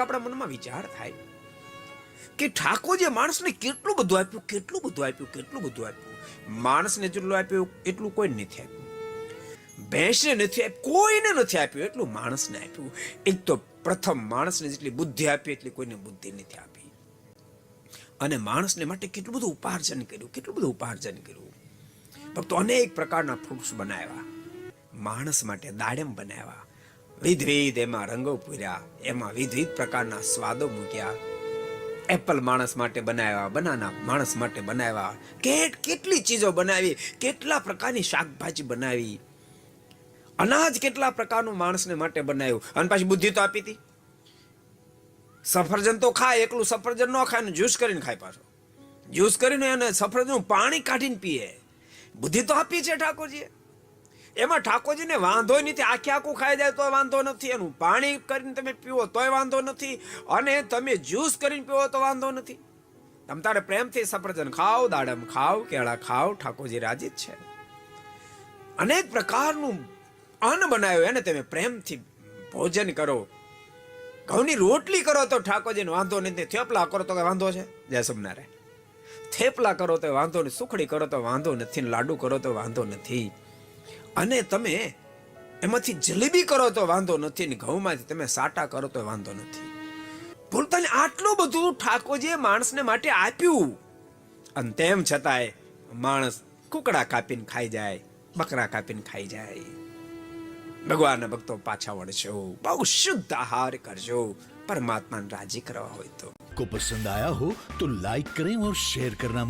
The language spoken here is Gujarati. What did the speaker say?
આપણા મનમાં વિચાર થાય કે ઠાકોરજીએ માણસને કેટલું બધું આપ્યું, કેટલું બધું આપ્યું, કેટલું બધું આપ્યું? માણસને જેટલું આપ્યું, એટલું કોઈ નથી આપ્યું. ભેંસને નથી આપ્યું, કોઈને નથી આપ્યું, એટલું માણસને આપ્યું. એક તો પ્રથમ માણસને જેટલી બુદ્ધિ આપી, એટલી કોઈને બુદ્ધિ નથી આપી. અને માણસને માટે કેટલું બધું ઉપાર્જન કર્યું, કેટલું બધું ઉપાર્જન કર્યું. ભક્તો, અનેક પ્રકારના ફ્રૂટ્સ બનાવ્યા. માણસ માટે દાડમ બનાવ્યા. વિધવિધ એમાં રંગો પૂર્યા. એમાં વિધવિધ પ્રકારના સ્વાદો મૂક્યા. એપલ માણસ માટે બનાવ્યા, બનાના માણસ માટે બનાવ્યા. કેટ કેટલી ચીજો બનાવી, કેટલા પ્રકારની શાકભાજી બનાવી. અનાજ કેટલા પ્રકારનું માણસને માટે બનાવ્યું. અને પાછી બુદ્ધિ તો આપી હતી. સફરજન તો ખાય, એકલું સફરજન ન ખાય જ્યુસ કરીને ખાય પાછો. જ્યુસ કરીને અને સફરજનનું પાણી કાઢીને પીએ. બુદ્ધિ તો આપી છે ઠાકોરજીએ. એમાં ઠાકોરજીને વાંધો નથી. આખે આખું ખાઈ જાય તોય વાંધો નથી. એનું પાણી કરીને તમે પીવો તોય વાંધો નથી. અને તમે જ્યુસ કરીને પીવો તો વાંધો નથી. તમ તારે પ્રેમથી સફરજન ખાઓ દાડમ ખાઓ કેળા ખાઓ ઠાકોરજી રાજી જ છે. અનેક પ્રકારનું અન્ન બનાવ્યું. એને તમે પ્રેમથી ભોજન કરો. ઘઉંની રોટલી કરો તો ઠાકોરજીને વાંધો નથી. થેપલા કરો તો વાંધો છે? જય સોમનારાયણ થેપલા કરો તો વાંધો નહીં સુખડી કરો તો વાંધો નથી. લાડુ કરો તો વાંધો નથી. અને તમે એમાંથી જલેબી કરો તો વાંધો નથી ને ઘઉંમાંથી તમે સાટા કરો તો વાંધો નથી. ભૂલતાને આટલું બધું ઠાકોરજીએ માણસને માટે આપ્યું. અને તેમ છતાંય માણસ કુકડા કાપીને ખાઈ જાય, બકરા કાપીને ખાઈ જાય. ભગવાનના ભક્તો પાછા વળજો બહુ શુદ્ધ આહાર કરજો, પરમાત્માને રાજી કરવા હોય તો. કો પસંદ આયા હો તો લાઈક કરેं और શેર કરના